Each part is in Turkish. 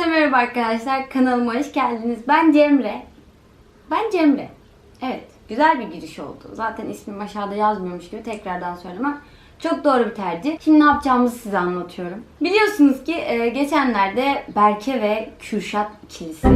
Hepinize merhaba arkadaşlar. Kanalıma hoş geldiniz. Ben Cemre. Ben Cemre. Evet, güzel bir giriş oldu. Zaten ismim aşağıda yazmıyormuş gibi tekrardan söylemem. Çok doğru bir tercih. Şimdi ne yapacağımızı size anlatıyorum. Biliyorsunuz ki e, geçenlerde Berke ve Kürşat ikilisi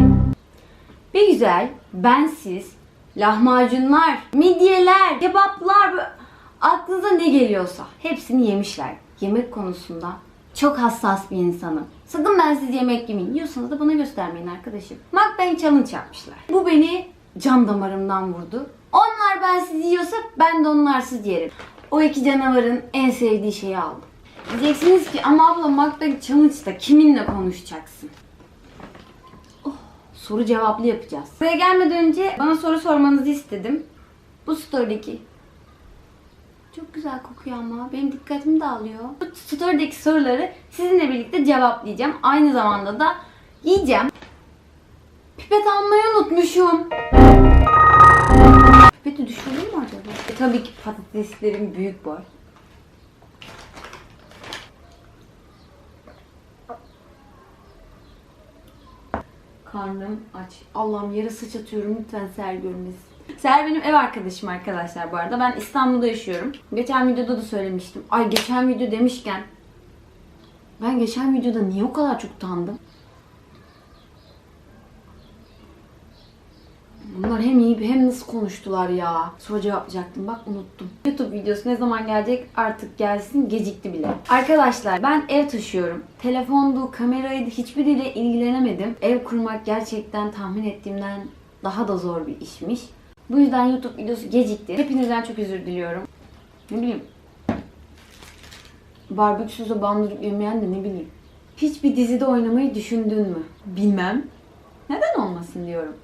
bir güzel, bensiz, lahmacunlar, midyeler, kebaplar, aklınıza ne geliyorsa hepsini yemişler. Yemek konusunda çok hassas bir insanım. Sakın bensiz yemek yemeyin. Yiyorsanız da bana göstermeyin arkadaşım. Mukbang challenge yapmışlar. Bu beni can damarımdan vurdu. Onlar bensiz yiyorsa ben de onlarsız yerim. O iki canavarın en sevdiği şeyi aldım. Diyeceksiniz ki ama abla Mukbang challenge'da kiminle konuşacaksın? soru cevaplı yapacağız. Buraya gelmeden önce bana soru sormanızı istedim. Bu story'deki çok güzel kokuyor ama benim dikkatimi dağılıyor. Bu story'deki soruları sizinle birlikte cevaplayacağım. Aynı zamanda da yiyeceğim. Pipet almayı unutmuşum. Pipeti düşürdüm mü acaba? E, tabii ki patateslerim büyük boy. Karnım aç. Allah'ım yere sıçatıyorum lütfen Ser görmesin. Ser benim ev arkadaşım arkadaşlar bu arada. Ben İstanbul'da yaşıyorum. Geçen videoda da söylemiştim. Ay geçen video demişken. Ben geçen videoda niye o kadar çok utandım? Bunlar hem iyi hem nasıl konuştular ya. Soru cevaplayacaktım bak unuttum. YouTube videosu ne zaman gelecek artık gelsin gecikti bile. Arkadaşlar ben ev taşıyorum. Telefondu, kameraydı hiçbiriyle ilgilenemedim. Ev kurmak gerçekten tahmin ettiğimden daha da zor bir işmiş. Bu yüzden YouTube videosu gecikti. Hepinizden çok özür diliyorum. Ne bileyim. Barbeküsüzü bandırıp yemeyen de ne bileyim. Hiçbir dizide oynamayı düşündün mü? Bilmem. Neden olmasın diyorum.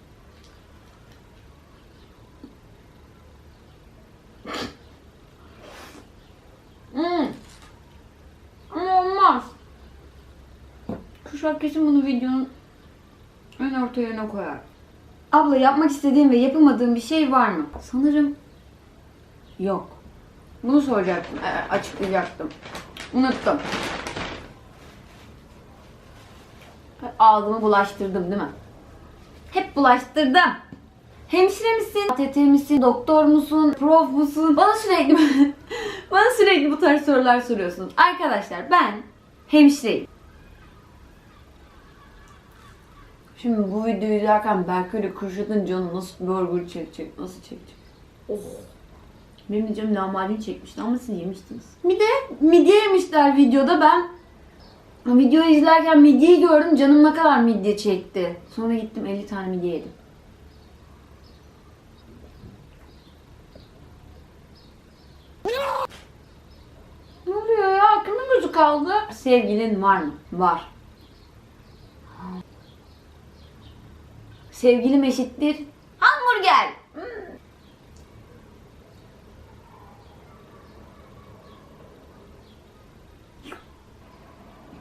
Hmm. Ama olmaz. Kuşak kesin bunu videonun en orta yerine koyar. Abla yapmak istediğin ve yapamadığın bir şey var mı? Sanırım yok. Bunu soracaktım, e, açıklayacaktım. Unuttum. Ağzımı bulaştırdım değil mi? Hep bulaştırdım. Hemşire misin? ATT misin? Doktor musun? Prof musun? Bana sürekli bana sürekli bu tarz sorular soruyorsunuz. Arkadaşlar ben hemşireyim. Şimdi bu videoyu izlerken belki öyle Kürşat'ın canı nasıl burger çekecek, nasıl çekecek? Oh. Benim de canım lahmacun çekmişti ama siz yemiştiniz. Bir de midye yemişler videoda ben Videoyu izlerken midyeyi gördüm. Canım ne kadar midye çekti. Sonra gittim 50 tane midye yedim. Ne oluyor ya? Kimin gözü kaldı? Sevgilin var mı? Var. Sevgilim eşittir. Hamburger. Hmm.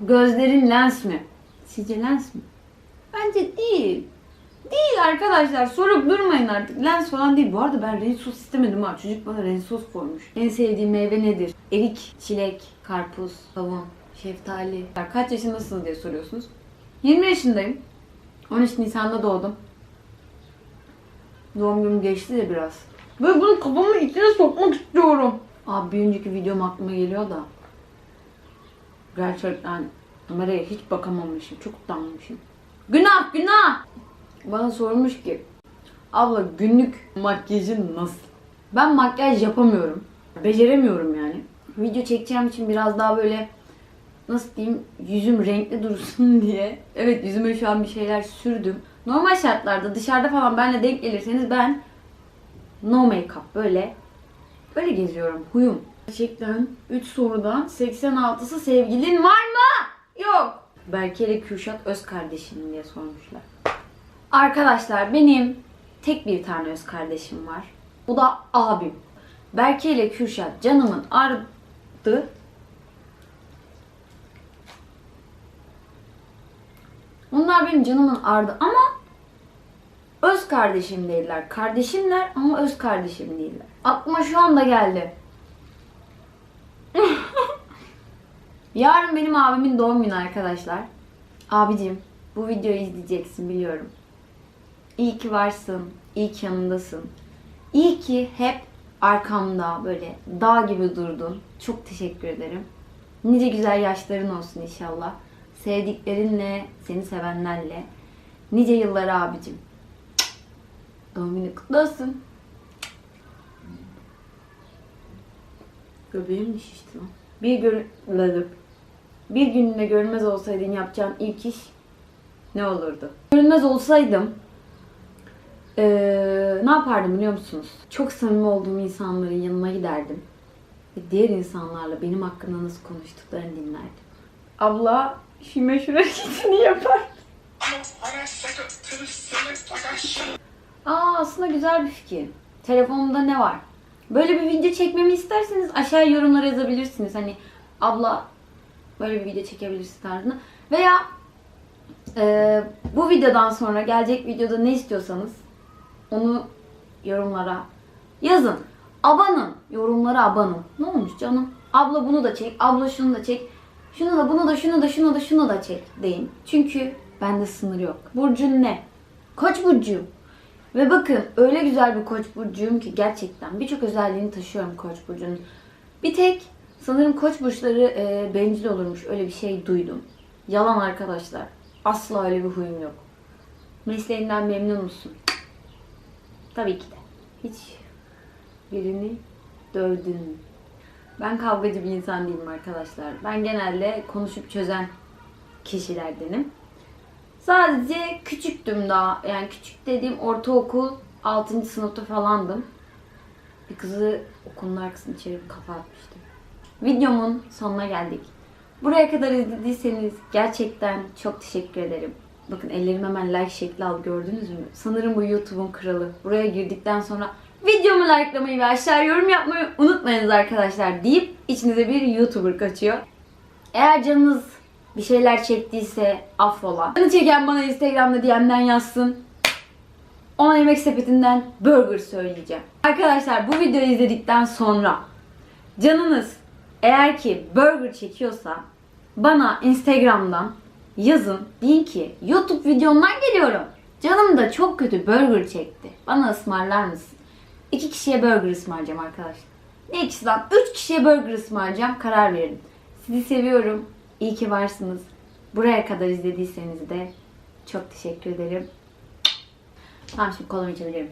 Gözlerin lens mi? Sizce lens mi? Bence değil. Değil arkadaşlar. Sorup durmayın artık. Lens falan değil. Bu arada ben renk sos istemedim ha. Çocuk bana renk sos koymuş. En sevdiğim meyve nedir? Erik, çilek, karpuz, kavun, şeftali. Kaç yaşındasınız diye soruyorsunuz. 20 yaşındayım. 13 Nisan'da doğdum. Doğum günüm geçti de biraz. Böyle bunu kafamın içine sokmak istiyorum. Abi bir önceki videom aklıma geliyor da. Gerçekten kameraya hiç bakamamışım. Çok utanmışım. Günah günah. Bana sormuş ki abla günlük makyajın nasıl? Ben makyaj yapamıyorum. Beceremiyorum yani. Video çekeceğim için biraz daha böyle nasıl diyeyim yüzüm renkli dursun diye. Evet yüzüme şu an bir şeyler sürdüm. Normal şartlarda dışarıda falan benle denk gelirseniz ben no make-up böyle böyle geziyorum. Huyum. Gerçekten 3 sorudan 86'sı sevgilin var mı? Yok. Berke ile Kürşat öz kardeşim diye sormuşlar. Arkadaşlar benim tek bir tane öz kardeşim var. O da abim. Berke ile Kürşat canımın ardı. Onlar benim canımın ardı ama kardeşim değiller. Kardeşimler ama öz kardeşim değiller. Aklıma şu anda geldi. Yarın benim abimin doğum günü arkadaşlar. Abicim bu videoyu izleyeceksin biliyorum. İyi ki varsın, iyi ki yanındasın. İyi ki hep arkamda böyle dağ gibi durdun. Çok teşekkür ederim. Nice güzel yaşların olsun inşallah. Sevdiklerinle, seni sevenlerle. Nice yıllar abicim. Doğum günü kutlu olsun. Göbeğim şişti lan? Bir gör... Bir gününe görünmez olsaydın yapacağın ilk iş ne olurdu? Görünmez olsaydım eee, ne yapardım biliyor musunuz? Çok samimi olduğum insanların yanına giderdim. Ve diğer insanlarla benim hakkında nasıl konuştuklarını dinlerdim. Abla şu meşhur hareketini yapar. Aa aslında güzel bir fikir. Telefonumda ne var? Böyle bir video çekmemi isterseniz aşağıya yorumlara yazabilirsiniz. Hani abla böyle bir video çekebilirsin tarzında. Veya e, bu videodan sonra gelecek videoda ne istiyorsanız onu yorumlara yazın. Abanın. Yorumlara abanın. Ne olmuş canım? Abla bunu da çek. Abla şunu da çek. Şunu da bunu da şunu da şunu da şunu da çek deyin. Çünkü bende sınır yok. Burcun ne? Koç burcuyum. Ve bakın öyle güzel bir koç burcuyum ki gerçekten birçok özelliğini taşıyorum koç burcunun. Bir tek sanırım koç burçları e, bencil olurmuş öyle bir şey duydum. Yalan arkadaşlar. Asla öyle bir huyum yok. Mesleğinden memnun musun? Tabii ki de. Hiç birini dövdün? Ben kavgacı bir insan değilim arkadaşlar. Ben genelde konuşup çözen kişilerdenim. Sadece küçüktüm daha. Yani küçük dediğim ortaokul 6. sınıfta falandım. Bir kızı okulun arkasını çevirip kafa atmıştım. Videomun sonuna geldik. Buraya kadar izlediyseniz gerçekten çok teşekkür ederim. Bakın ellerim hemen like şekli al gördünüz mü? Sanırım bu YouTube'un kralı. Buraya girdikten sonra videomu likelamayı ve aşağı yorum yapmayı unutmayınız arkadaşlar deyip içinize bir YouTuber kaçıyor. Eğer canınız bir şeyler çektiyse affola. Canı çeken bana Instagram'da DM'den yazsın. Ona yemek sepetinden burger söyleyeceğim. Arkadaşlar bu videoyu izledikten sonra canınız eğer ki burger çekiyorsa bana Instagram'dan yazın. Deyin ki YouTube videomdan geliyorum. Canım da çok kötü burger çekti. Bana ısmarlar mısın? İki kişiye burger ısmarlayacağım arkadaşlar. Ne ikisi lan? Üç kişiye burger ısmarlayacağım. Karar verin. Sizi seviyorum. İyi ki varsınız. Buraya kadar izlediyseniz de çok teşekkür ederim. Tamam şimdi kolumu içebilirim.